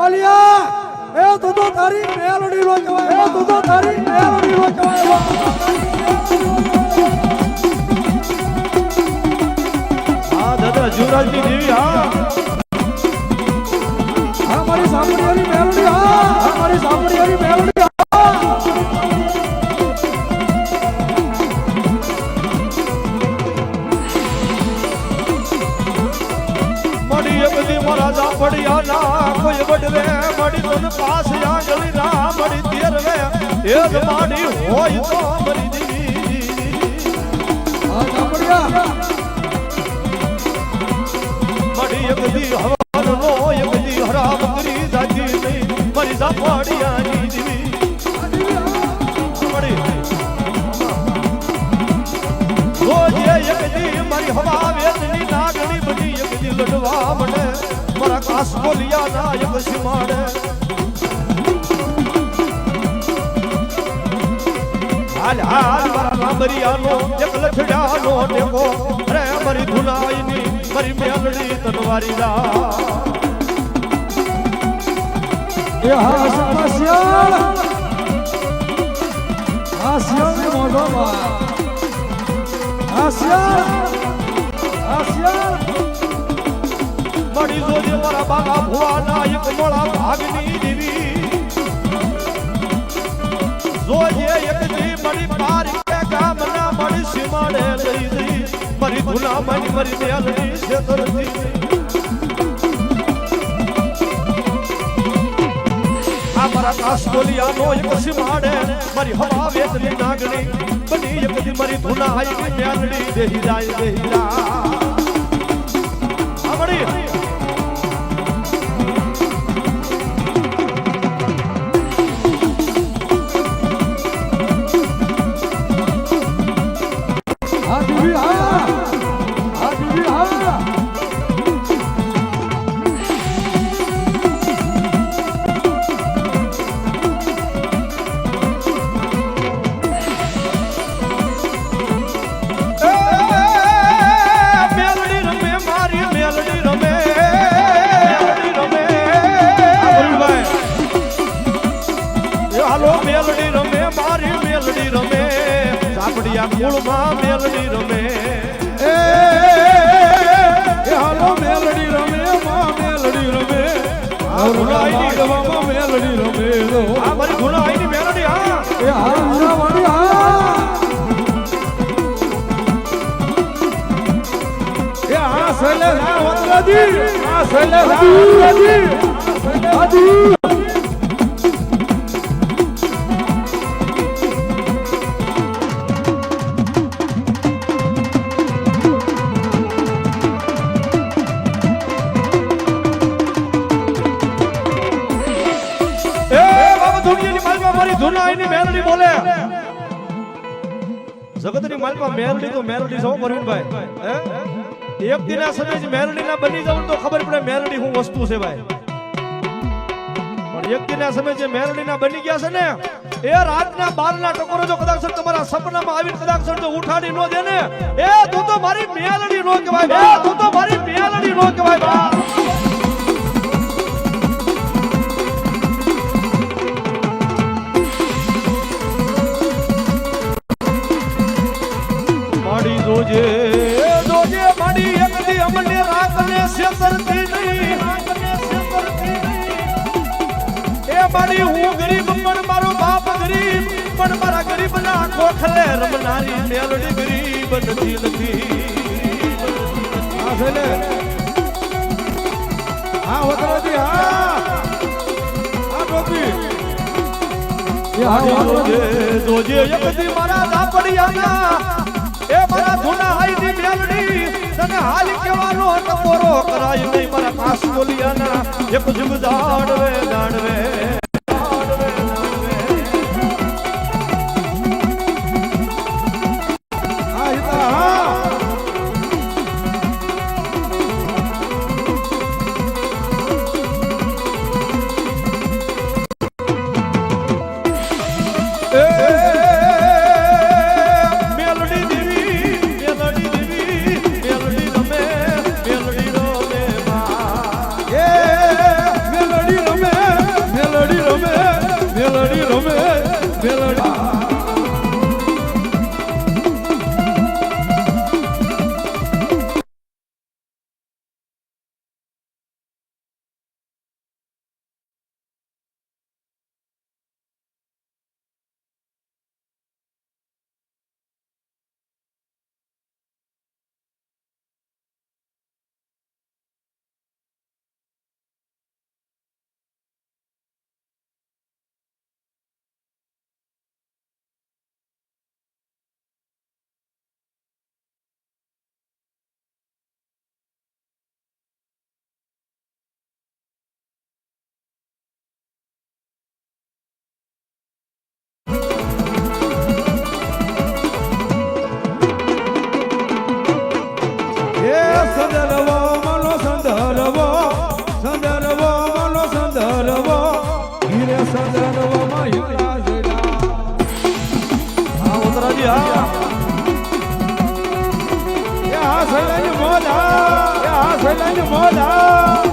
બાલિયા! એ તું તો તારી મેલડી નો કહેવાય એ તું તો તારી મેલડી નો કહેવાય હા દાદા જીવરાજની દેવી હા. હા મારી સાંભળિયાની મેલડી હા હા મારી સાંભળિયાની મેલડી. વડવે મળી તન પાસ આંગળી ના મળી તેરવે. એ જ માડી હોય તો મરી મળી એક કાસ બોલિયા ના એક સીમાડે હાલ હાલ મારા લાંબરિયાનો એક લઠડાનો ટેકો રે મારી ધુનાઈની મારી મળી જોજે મારા બાગા ભુવાના એક મોળા ભાગની દેવી. જોજે એક જી મળી પાર કે ગામના મળી સીમાડે લઈ જઈ. મારી ધુના મળી મારી મેલડી શેતરથી આ મારા કાસ બોલિયાનો એક સીમાડે મારી હવા વેદની નાગણી. બની એક દી મારી ધુના હાઈ દેહી જાય, દેહી જા આ આઈની આ એ હા સૈલે સૈલે હા વંદરાજી. જગતની મેલડી તો મેલડી છો પરવીનભાઈ. હે? એક દિના સમય જ મેલડી ના બની જાવ તો ખબર પડે મેલડી હું વસ્તુ છે ભાઈ. પણ એક દિના સમય જે મેલડી ના બની ગયા છે ને, એ રાતના બાર ના ટકોરો જો કદાચ તમારા સપનામાં આવીને કદાચ જો ઉઠાડી નો દે ને, એ તું તો મારી મેલડી નો કહેવાય તું તો મારી મેલડી નો કહેવાય. ના રમનારી મેલડી ગરીબ નથી લખી સૈલે હા વતરાજી હા હા ટોપી એ હા જોજે વંદરાજી જોજે એક દી મારા લાપડિયાના એ મારા ધૂના હાઈની મેલડી તને હાલ કેવાનો ટકોરો કરાય નહીં મારા કાસ બોલિયાના એક જીવ દાડવે દાડવે એ આ સૈલાની મોજ હા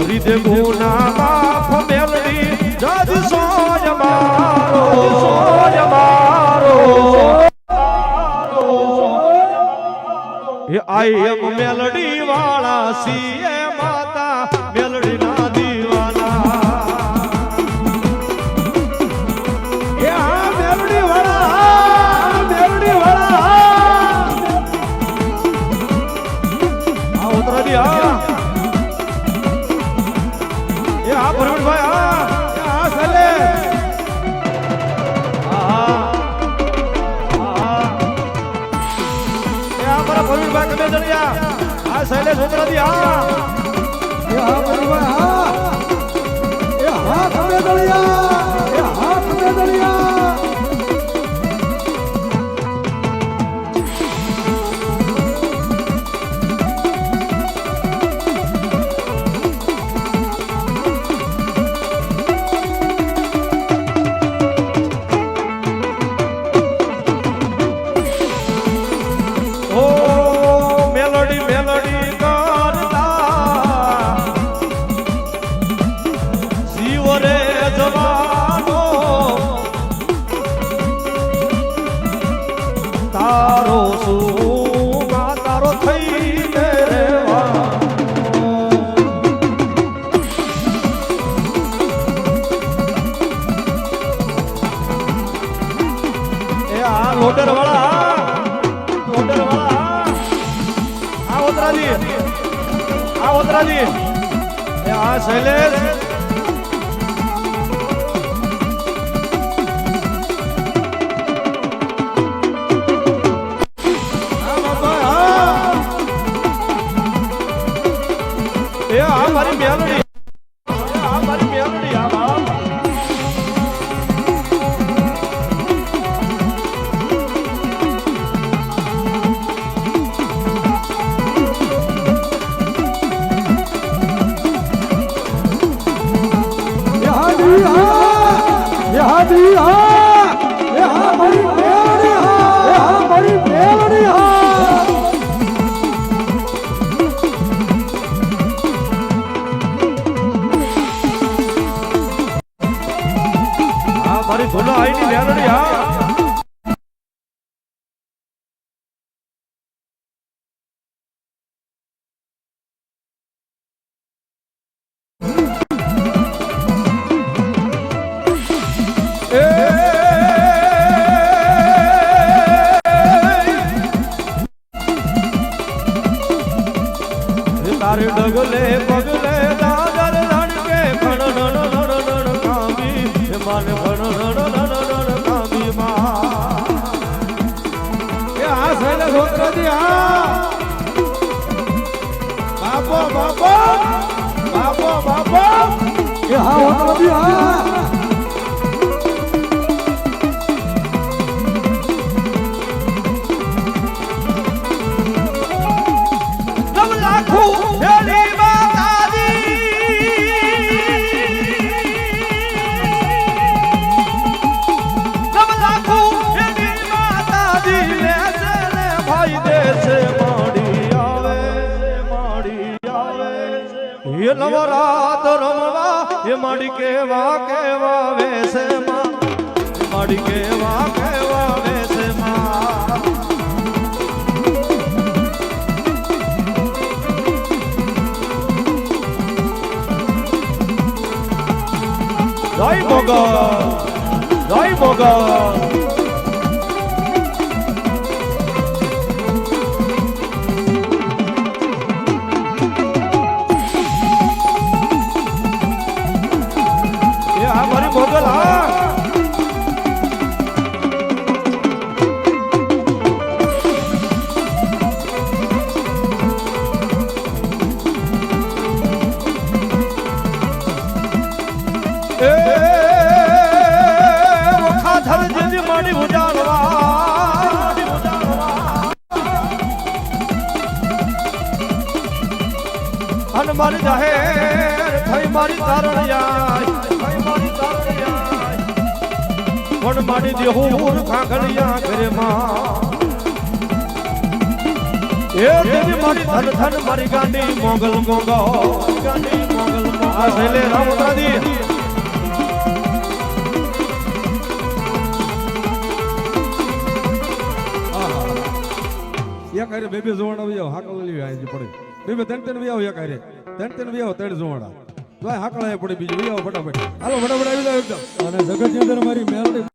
દે ગુના માફ મેલડી જજ સોય મારો સોય મારો એ આઈ એમ મેલડી વાળા સીએ ઉતરાજી હા. હા. લોડર વાળા લોડર વાળા આ ઓતરાજી. આ ઓતરાજી. આ શૈલેષ. મારી મેલડી એ તારે ડગલે, પગલે, દાદર રણકે ખણ નણ નણ નણ કામી માને ખણ નણ નણ નણ કામી માં. એ હા શૈલેષ હોત્રાજી હા. બાપો બાપો બાપો બાપો. હા હા. નવરાત રમવા એ મડી કેવા કેવા વેસે માં. જય મોગલ જય મોગલ જાહેર થઈ મારી તારણિયા પણ મારી દેહુર ખાખડિયા ઘરે માં એ દેવી મારી ધન ધન મારી ગાંડી મોગલ મોગો ગાંડી મોગલ મોગો આ શૈલે રામોત્રાજી એક હારે બે બે જોવાના આવી જાવ હાકલ લઈ આવી પડે બે બે ત્રણ ત્રણ વ્યાવ એક હારે ત્રણ ત્રણ વ્યાવ ત્રણ જોવાના. તો હાકલ પડે બીજું વ્યાવ ફટાફટ. હાલો, ફટાફટ આવી જાવ એકદમ. અને જગતની અંદર મારી મેલડી